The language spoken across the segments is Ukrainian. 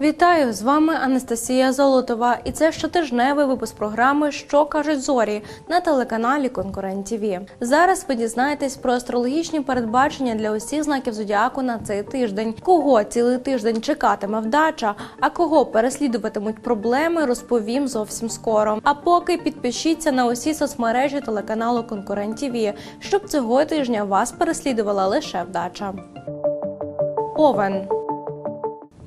Вітаю з вами Анастасія Золотова, і це щотижневий випуск програми Що кажуть зорі на телеканалі Конкурент ТВ. Зараз ви дізнаєтесь про астрологічні передбачення для усіх знаків зодіаку на цей тиждень. Кого цілий тиждень чекатиме вдача, а кого переслідуватимуть проблеми, розповім зовсім скоро. А поки підпишіться на усі соцмережі телеканалу Конкурент ТВ, щоб цього тижня вас переслідувала лише вдача. Овен.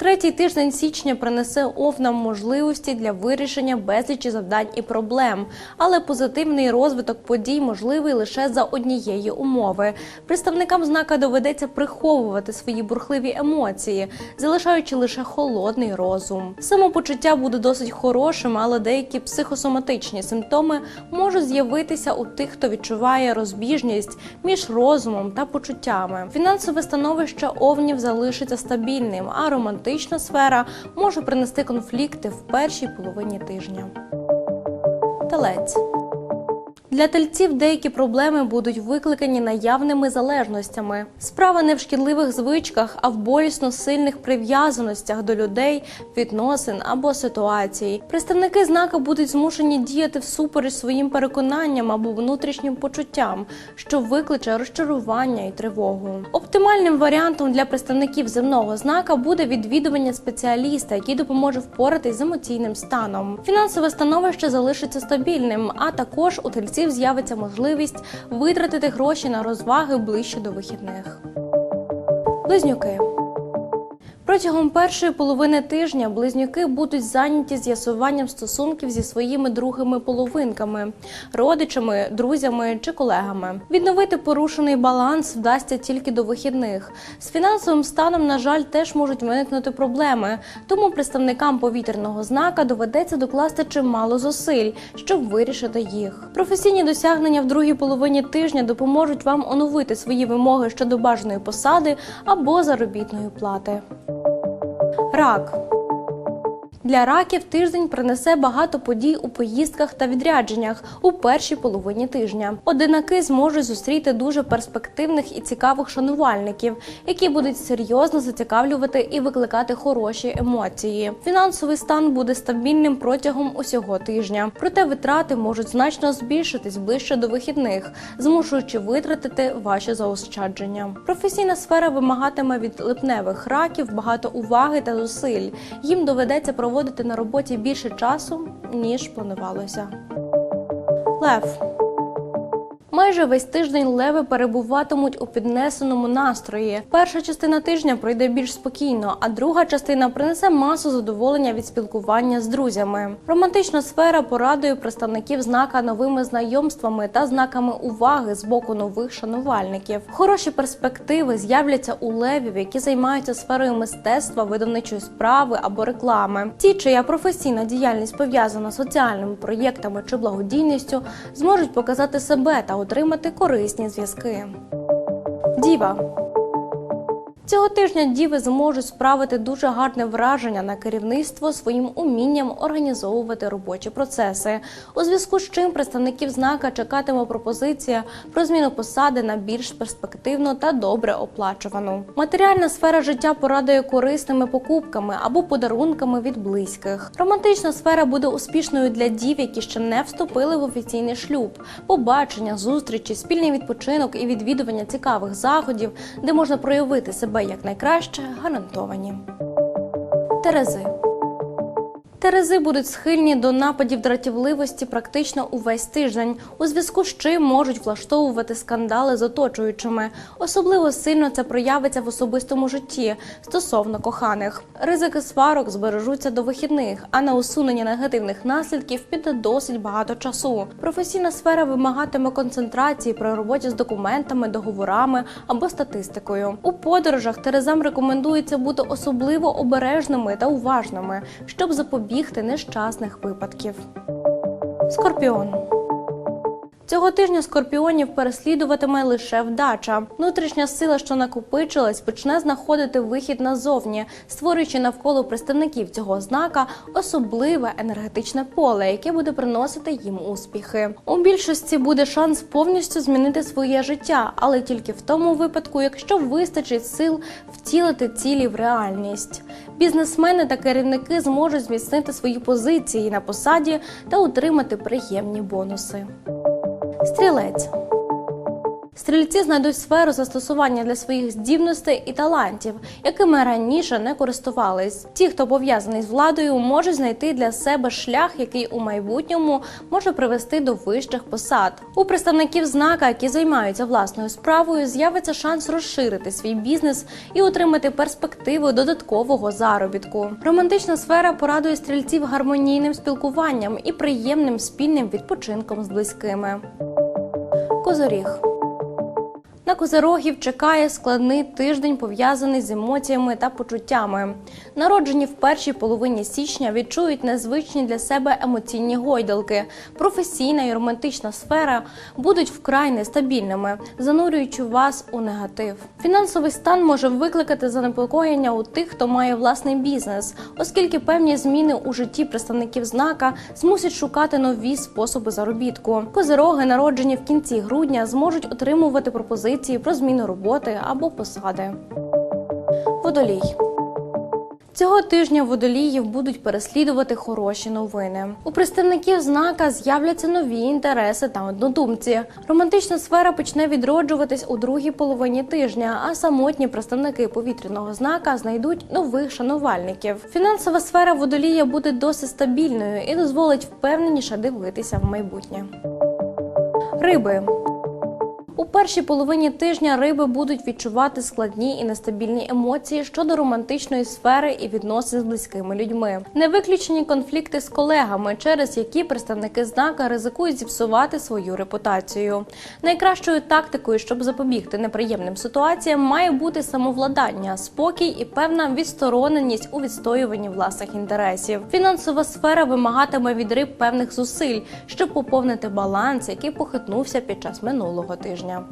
Третій тиждень січня принесе овнам можливості для вирішення безлічі завдань і проблем, але позитивний розвиток подій можливий лише за однієї умови. Представникам знака доведеться приховувати свої бурхливі емоції, залишаючи лише холодний розум. Самопочуття буде досить хорошим, але деякі психосоматичні симптоми можуть з'явитися у тих, хто відчуває розбіжність між розумом та почуттями. Фінансове становище овнів залишиться стабільним, а романтична сфера може принести конфлікти в першій половині тижня. Телець. Для тельців деякі проблеми будуть викликані наявними залежностями. Справа не в шкідливих звичках, а в болісно сильних прив'язаностях до людей, відносин або ситуацій. Представники знака будуть змушені діяти всупереч своїм переконанням або внутрішнім почуттям, що викличе розчарування і тривогу. Оптимальним варіантом для представників земного знака буде відвідування спеціаліста, який допоможе впоратись з емоційним станом. Фінансове становище залишиться стабільним, а також у тельців з'явиться можливість витратити гроші на розваги ближче до вихідних. Близнюки. Протягом першої половини тижня близнюки будуть зайняті з'ясуванням стосунків зі своїми другими половинками, родичами, друзями чи колегами. Відновити порушений баланс вдасться тільки до вихідних. З фінансовим станом, на жаль, теж можуть виникнути проблеми, тому представникам повітряного знака доведеться докласти чимало зусиль, щоб вирішити їх. Професійні досягнення в другій половині тижня допоможуть вам оновити свої вимоги щодо бажаної посади або заробітної плати. Рак. Для раків тиждень принесе багато подій у поїздках та відрядженнях у першій половині тижня. Одинаки зможуть зустріти дуже перспективних і цікавих шанувальників, які будуть серйозно зацікавлювати і викликати хороші емоції. Фінансовий стан буде стабільним протягом усього тижня, проте витрати можуть значно збільшитись ближче до вихідних, змушуючи витратити ваші заощадження. Професійна сфера вимагатиме від липневих раків багато уваги та зусиль. Їм доведеться проводити на роботі більше часу ніж планувалося. Лев. Майже весь тиждень леви перебуватимуть у піднесеному настрої. Перша частина тижня пройде більш спокійно, а друга частина принесе масу задоволення від спілкування з друзями. Романтична сфера порадує представників знака новими знайомствами та знаками уваги з боку нових шанувальників. Хороші перспективи з'являться у левів, які займаються сферою мистецтва, видавничої справи або реклами. Ті, чия професійна діяльність пов'язана з соціальними проєктами чи благодійністю, зможуть показати себе та отримати корисні зв'язки. Діва. Цього тижня діви зможуть справити дуже гарне враження на керівництво своїм умінням організовувати робочі процеси. У зв'язку з чим представників знака чекатиме пропозиція про зміну посади на більш перспективну та добре оплачувану. Матеріальна сфера життя порадує корисними покупками або подарунками від близьких. Романтична сфера буде успішною для дів, які ще не вступили в офіційний шлюб. Побачення, зустрічі, спільний відпочинок і відвідування цікавих заходів, де можна проявити себе як найкраще, гарантовані. Терези. Терези будуть схильні до нападів дратівливості практично увесь тиждень, у зв'язку з чим можуть влаштовувати скандали з оточуючими. Особливо сильно це проявиться в особистому житті стосовно коханих. Ризики сварок збережуться до вихідних, а на усунення негативних наслідків піде досить багато часу. Професійна сфера вимагатиме концентрації при роботі з документами, договорами або статистикою. У подорожах терезам рекомендується бути особливо обережними та уважними, щоб запобігти нещасних випадків. Скорпіон. Цього тижня скорпіонів переслідуватиме лише вдача. Внутрішня сила, що накопичилась, почне знаходити вихід назовні, створюючи навколо представників цього знака особливе енергетичне поле, яке буде приносити їм успіхи. У більшості буде шанс повністю змінити своє життя, але тільки в тому випадку, якщо вистачить сил втілити цілі в реальність. Бізнесмени та керівники зможуть зміцнити свої позиції на посаді та отримати приємні бонуси. Стрілець. Стрільці знайдуть сферу застосування для своїх здібностей і талантів, якими раніше не користувались. Ті, хто пов'язаний з владою, можуть знайти для себе шлях, який у майбутньому може привести до вищих посад. У представників знака, які займаються власною справою, з'явиться шанс розширити свій бізнес і отримати перспективи додаткового заробітку. Романтична сфера порадує стрільців гармонійним спілкуванням і приємним спільним відпочинком з близькими. Козоріг. На козирогів чекає складний тиждень, пов'язаний з емоціями та почуттями. Народжені в першій половині січня відчують незвичні для себе емоційні гойдалки. Професійна і романтична сфера будуть вкрай нестабільними, занурюючи вас у негатив. Фінансовий стан може викликати занепокоєння у тих, хто має власний бізнес, оскільки певні зміни у житті представників знака змусять шукати нові способи заробітку. Козироги, народжені в кінці грудня, зможуть отримувати пропозиції про зміну роботи або посади. Водолій. Цього тижня водоліїв будуть переслідувати хороші новини. У представників знака з'являться нові інтереси та однодумці. Романтична сфера почне відроджуватись у другій половині тижня, а самотні представники повітряного знака знайдуть нових шанувальників. Фінансова сфера водолія буде досить стабільною і дозволить впевненіше дивитися в майбутнє. Риби. У першій половині тижня риби будуть відчувати складні і нестабільні емоції щодо романтичної сфери і відносин з близькими людьми. Не виключені конфлікти з колегами, через які представники знака ризикують зіпсувати свою репутацію. Найкращою тактикою, щоб запобігти неприємним ситуаціям, має бути самовладання, спокій і певна відстороненість у відстоюванні власних інтересів. Фінансова сфера вимагатиме від риб певних зусиль, щоб поповнити баланс, який похитнувся під час минулого тижня.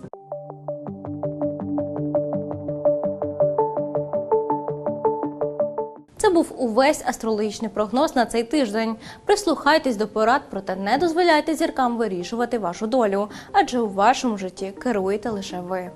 Це був увесь астрологічний прогноз на цей тиждень. Прислухайтесь до порад, проте не дозволяйте зіркам вирішувати вашу долю, адже у вашому житті керуєте лише ви.